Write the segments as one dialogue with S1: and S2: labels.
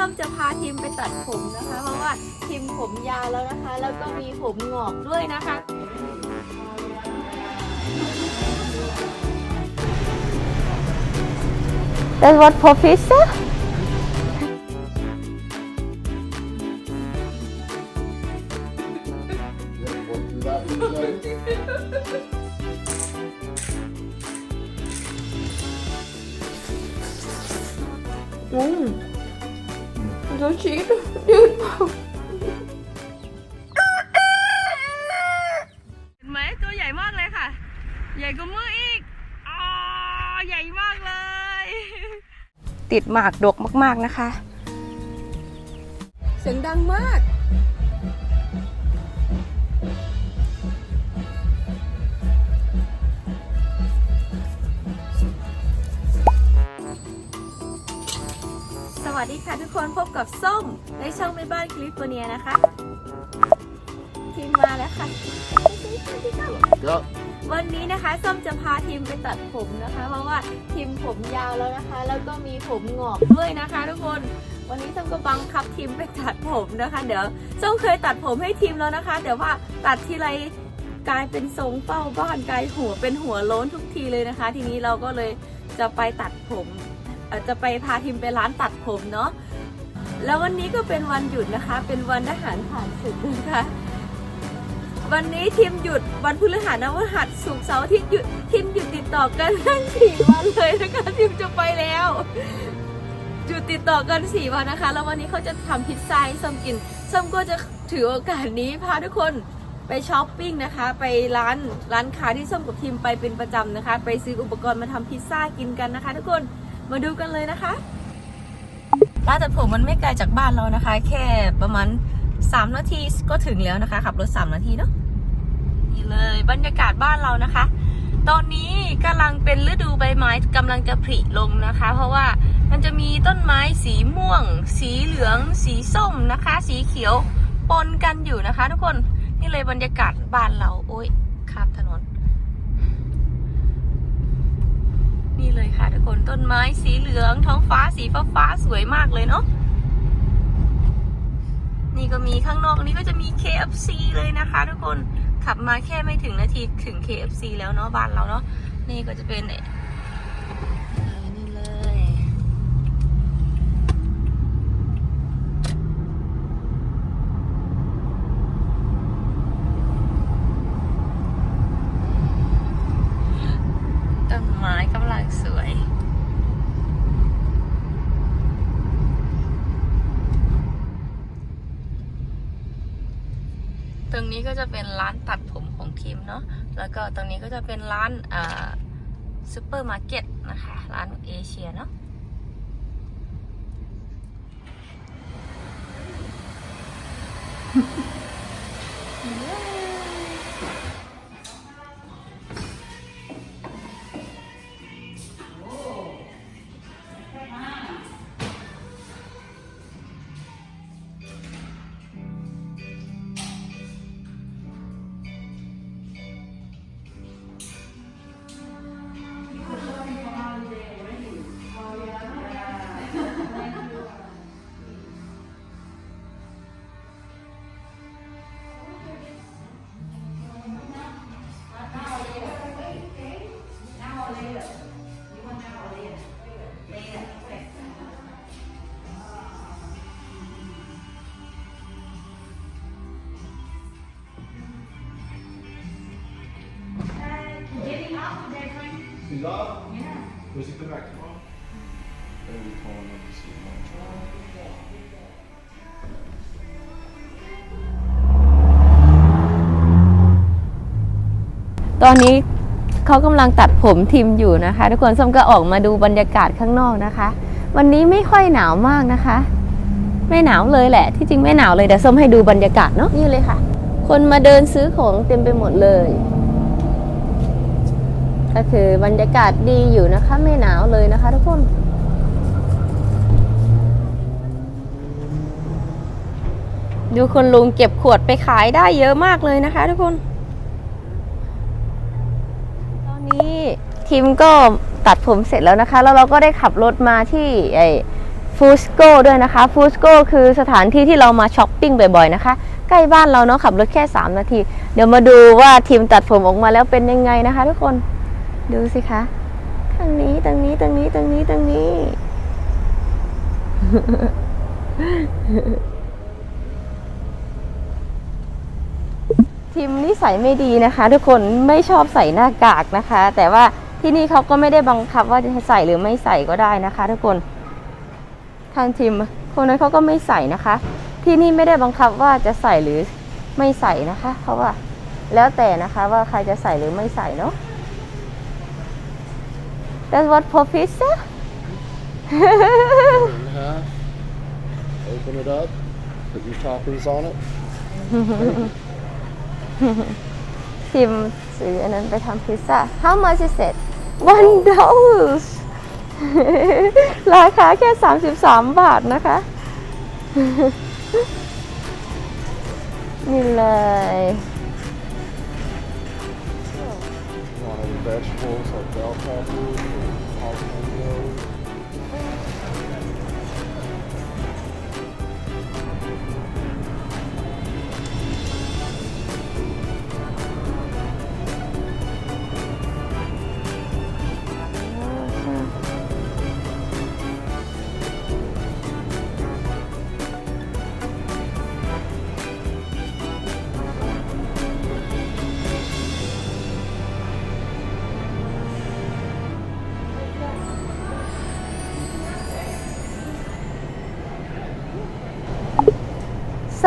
S1: ส้มจะพาทีมไปตัดผมนะคะ เพราะว่าทีมผมยาวแล้วนะคะ แล้วก็มีผมงอกด้วยนะคะ That's what professor? ใหญ่กว่ามืออีกอ๋อใหญ่มากเลย ติดหมากดกมากๆนะคะ เสียงดังมากสวัสดีค่ะทุกคนพบกับส้มในช่องแม่บ้านแคลิฟอร์เนียนะคะ ทีมมาแล้วค่ะ
S2: Go.
S1: วั วันนี้นะคะส้มจะพาทีมไปตัดผมนะคะ เพราะว่าทีมผมยาวแล้วนะคะ แล้วก็มีผมงอกด้วยนะคะ ทุกคนวันนี้ส้มก็บังคับทีมไปตัดผมนะคะ เดี๋ยวส้มเคยตัดผมให้ทีมแล้วนะคะ แต่ว่าตัดทีไรกลายเป็นทรงเป้าบ้านกลายหัวเป็นหัวโล้นทุกทีเลยนะคะ ทีนี้เราก็เลยจะไปตัดผมอ่อจะไปพาทีมไปร้านตัดผมเนาะแล้ววันนี้ก็เป็นวันหยุดนะคะ เป็นวันทหารผ่านศึกนะคะ วันนี้ทีมหยุดวันพฤหัสนะวันหัสศุกร์เสาร์อาที่หยุดทีมหยุดติดต่อกันทั้งสี่วันเลยนะคะทีมจะไปแล้วหยุดติดต่อกันสี่วันนะคะ แล้ววันนี้เขาจะทำพิซซ่าให้ส้มกินส้มก็จะถือโอกาสนี้พาทุกคนไปช้อปปิ้งนะคะ ไปร้านร้านค้าที่ส้มกับทีมไปเป็นประจำนะคะ ไปซื้ออุปกรณ์มาทำพิซซ่ากินกันนะคะ ทุกคนมาดูกันเลยนะคะ ร้านตัดผมมันไม่ไกลจากบ้านเรานะคะ แค่ประมาณ 3 นาทีก็ถึงแล้วนะคะ ขับรถ 3 นาทีเนาะ นี่เลยบรรยากาศบ้านเรานะคะ ตอนนี้กำลังเป็นฤดูใบไม้กำลังจะผลิลงนะคะ เพราะว่ามันจะมีต้นไม้สีม่วง สีเหลือง สีส้มนะคะ สีเขียวปนกันอยู่นะคะ ทุกคนนี่เลยบรรยากาศบ้านเราโอ้ยข้ามถนน นี่เลยค่ะทุกคนต้นไม้สีเหลือง ท้องฟ้าสีฟ้าฟ้าสวยมากเลยเนาะนี่ก็มีข้างนอกนี่ก็จะมี KFC เลยนะคะทุกคน ขับมาแค่ไม่ถึงนาทีถึง KFC แล้วเนาะบ้านเราเนาะนี่ก็จะเป็นเนี่ยเลย ต้นไม้กำลังสวย ตรง นี้ก็จะเป็นร้านตัดผมของทีมเนาะ แล้วก็ตรงนี้ก็จะเป็นร้านอ่าซูเปอร์มาร์เก็ตนะคะ ร้านเอเชียเนาะ
S2: He's up? Yeah. Where's he come back tomorrow? Then we call him up to see him.
S1: ตอนนี้เขากำลังตัดผมทีมอยู่นะคะ ทุกคนส้มก็ออกมาดูบรรยากาศข้างนอกนะคะ วันนี้ไม่ค่อยหนาวมากนะคะ ไม่หนาวเลยแหละ ที่จริงไม่หนาวเลยแต่ส้มให้ดูบรรยากาศเนาะนี่เลยค่ะ คนมาเดินซื้อของเต็มไปหมดเลย ก็คือบรรยากาศดีอยู่นะคะ ไม่หนาวเลยนะคะทุกคนดูคนลุงเก็บขวดไปขายได้เยอะมากเลยนะคะทุกคน ตอนนี้ทีมก็ตัดผมเสร็จแล้วนะคะ แล้วเราก็ได้ขับรถมาที่ไอ้ฟูสโก้ด้วยนะคะฟูสโก้คือสถานที่ที่เรามาช้อปปิ้งบ่อยๆนะคะ ใกล้บ้านเราเนาะขับรถแค่ 3 นาที เดี๋ยวมาดูว่าทีมตัดผมออกมาแล้วเป็นยังไงนะคะทุกคน ดูสิคะทางนี้ตรงนี้ตรงนี้ตรงนี้ตรงนี้ทีมนิสัยไม่ดีนะคะ ทุกคนไม่ชอบใส่หน้ากากนะคะ แต่ว่าที่นี่เขาก็ไม่ได้บังคับว่าจะใส่หรือไม่ใส่ก็ได้นะคะ ทุกคนทางทีมคนนั้นเขาก็ไม่ใส่นะคะ ที่นี่ไม่ได้บังคับว่าจะใส่หรือไม่ใส่นะคะเพราะว่าแล้วแต่นะคะว่าใครจะใส่หรือไม่ใส่เนาะ That's what for pizza
S2: In half. Open it up. Put your toppings on it.
S1: ทีมซื้ออันนั้นไปทำพิซซ่า How much is it one dollars ราคาแค่ 33 บาทนะคะ นี่เลย
S2: vegetables like bell peppers or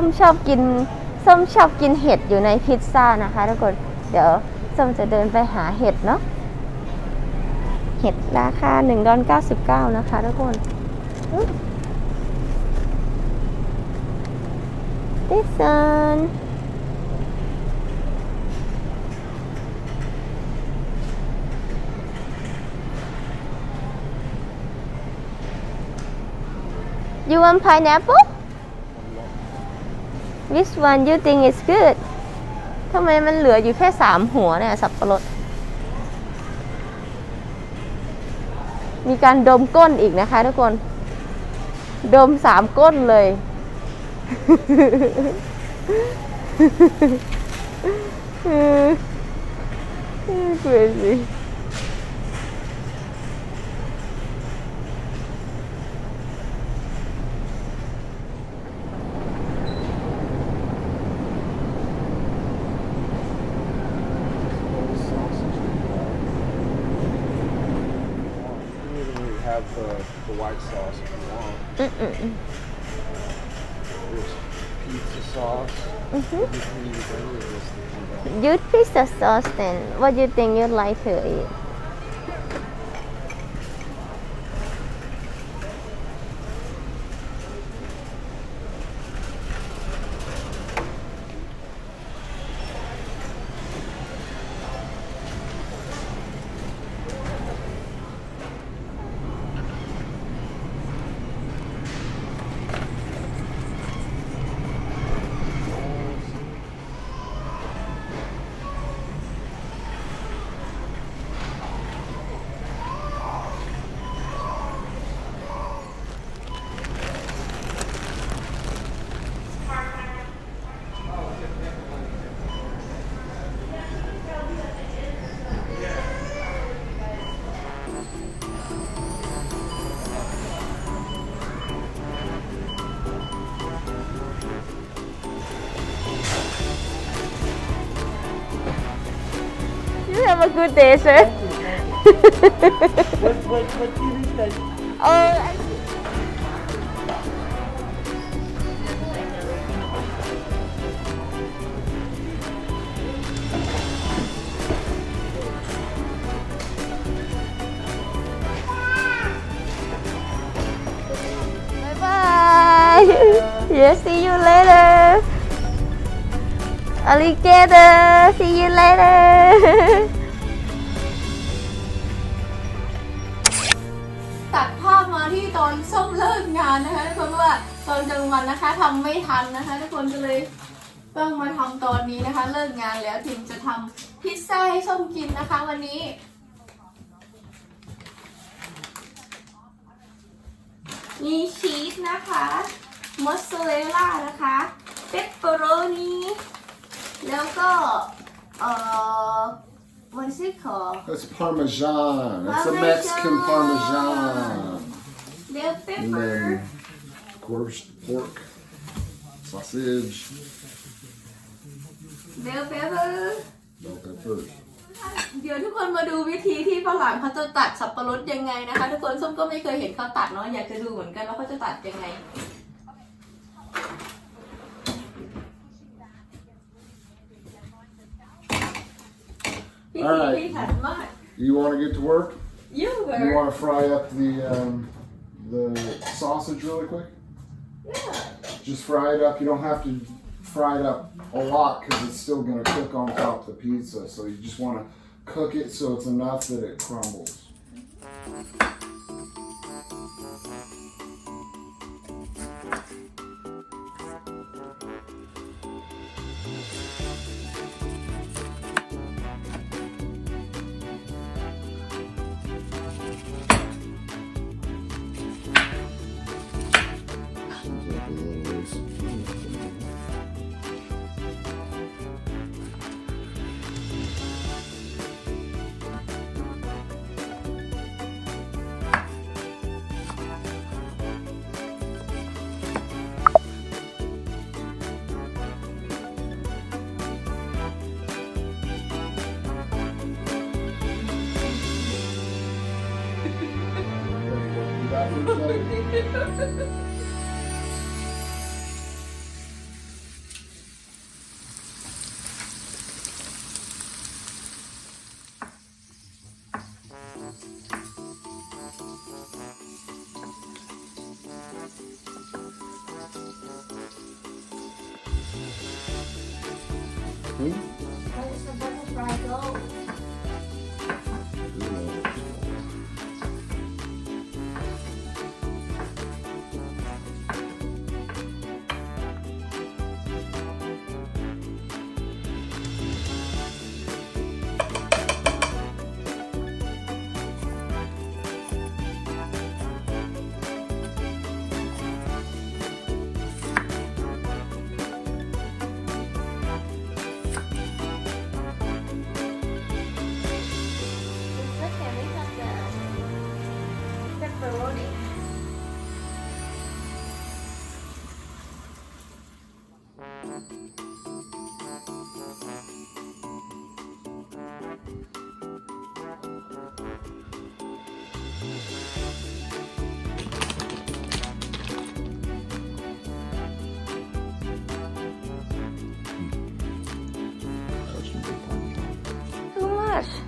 S1: ส้มชอบกินส้มชอบกินเห็ดอยู่ในพิซซ่านะคะทุกคนเดี๋ยวส้มจะเดินไปหาเห็ดเนาะเห็ดราคา1ดอล99 นะคะทุกคน This one You want pineapple? Which one you think is good? ทำไมมันเหลืออยู่แค่สามหัวเนี่ย สับปะรด มีการดมก้นอีกนะคะทุกคน ดมสามก้นเลย crazy
S2: white sauce if you want. There's pizza sauce. Mm-hmm. You can use any of this to do that.
S1: You'd pizza sauce then. What do you think you'd like to eat? A good day, sir.
S3: What, what, what do you think?
S1: oh, I Bye bye. yes, see you later. Alligator, see you later. ที่ตอนส้มเลิกงานนะคะทุกคนว่าตอนกลางวันนะคะทำไม่ทันนะคะ ทุกคนก็เลยต้องมาทำตอนนี้นะคะ เลิกงานแล้วทิมจะทำพิซซ่าให้ส้มกินนะคะ วันนี้มีชีสนะคะมอสซาเรลล่านะคะเปปเปอโรนีแล้วก็เอ่อวันซิคอ
S3: That's Parmesan. It's a
S1: Parmesan.
S3: Mexican Parmesan.
S1: เบลเปป
S3: And
S1: เปอร์
S3: then, of course, pork, sausage,
S1: เบลเปปเปอร์
S3: bell peppers.
S1: เดี๋ยวทุกคนมาดูวิธีที่ฝรั่งเขาจะตัดสับปะรดยังไงนะคะ ทุกคนส้มก็ไม่เคยเห็นเขาตัดเนาะอยากจะดูเหมือนกันว่าเขาจะตัดยังไง พี่ทีพี่ถันมาก
S3: You want to get to work?
S1: ยู
S3: You
S1: เวอร์
S3: want to fry up the um, the sausage really quick? Yeah. Just fry it up. You don't have to fry it up a lot because it's still going to cook on top of the pizza. So you just want to cook it so it's enough that it crumbles. For
S1: too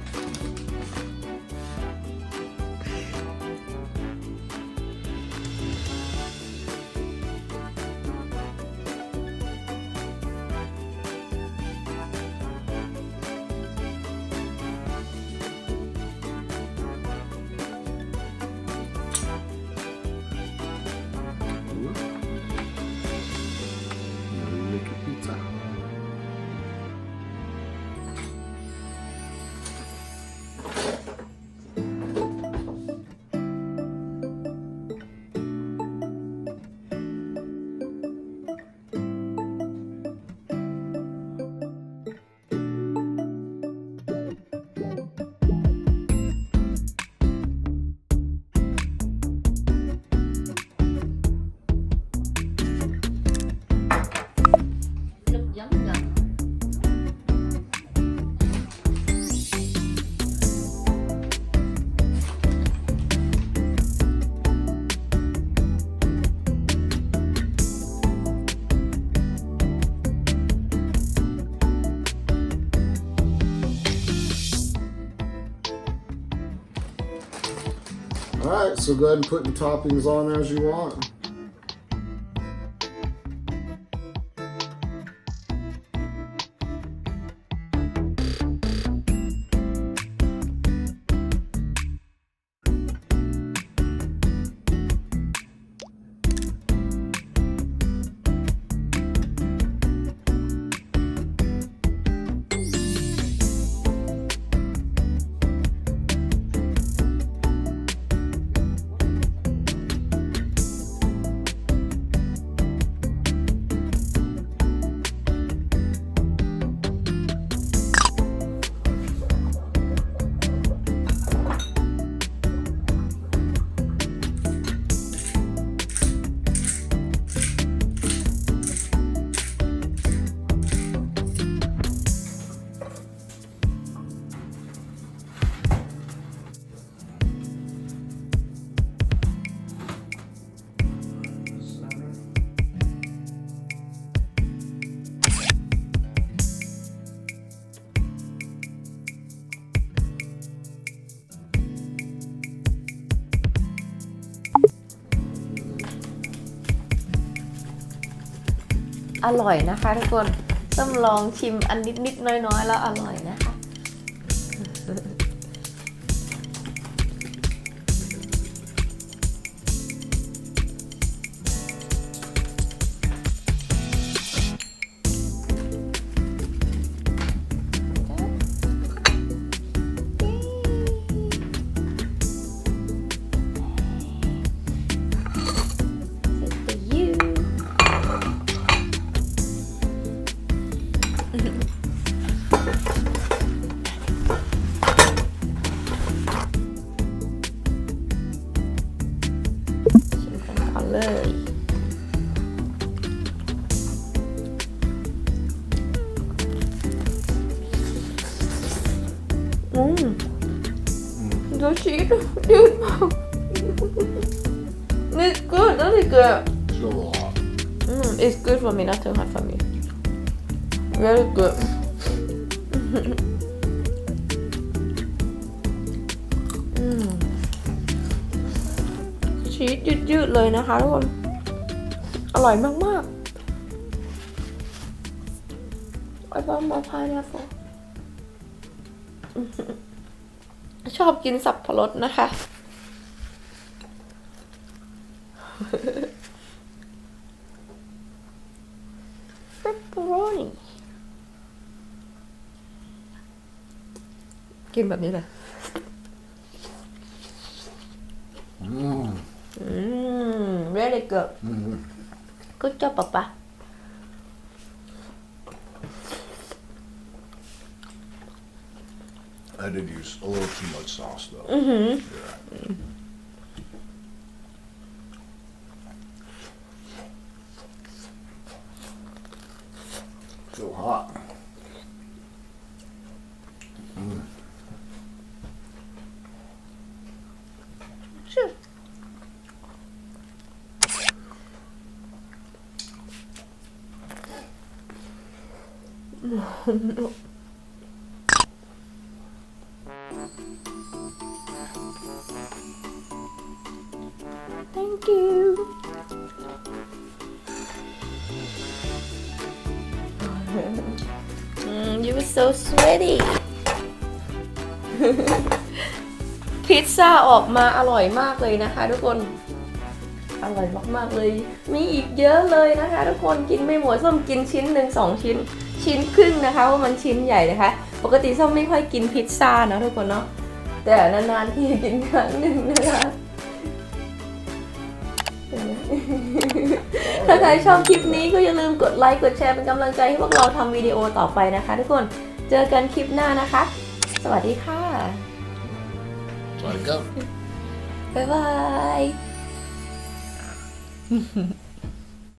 S3: right, so go ahead and put the toppings on as you want.
S1: อร่อยนะคะทุกคนต้องลองชิมอันนิดๆน้อยๆแล้วอร่อยนะ ดูชีสยืดมาก It's good, really good.
S3: Still a lot.
S1: Mm, it's good for me, not too hard for me. Very good. อืมชีสยืดๆเลยนะคะทุกคนอร่อยมากๆไอ้บ้า ชอบกินสับปะรดนะคะ pepperoni กินแบบนี้เลย
S3: Mm.
S1: อืม really good
S3: Mhm.
S1: good job ป๊าป๊า
S3: I did use a little too much sauce though.
S1: Mm-hmm.
S3: Yeah. So hot.
S1: Mm. Sure. no. Sweaty. พิซซ่าออกมาอร่อยมากเลยนะคะทุกคน อร่อยมากๆเลย มีอีกเยอะเลยนะคะทุกคนกินไม่หมดส้มกินชิ้นหนึ่งสองชิ้น ชิ้นครึ่งนะคะว่ามันชิ้นใหญ่นะคะ ปกติส้มไม่ค่อยกินพิซซ่านะทุกคนเนาะแต่นานๆที่กินครั้งหนึ่งนะคะถ้าใครชอบคลิปนี้ก็อย่าลืมกดไลค์กดแชร์เป็นกำลังใจให้พวกเราทำวิดีโอต่อไปนะคะทุกคน เจอกันคลิปหน้านะคะ สวัสดีค่ะ
S3: Let it go.
S1: บ๊ายบาย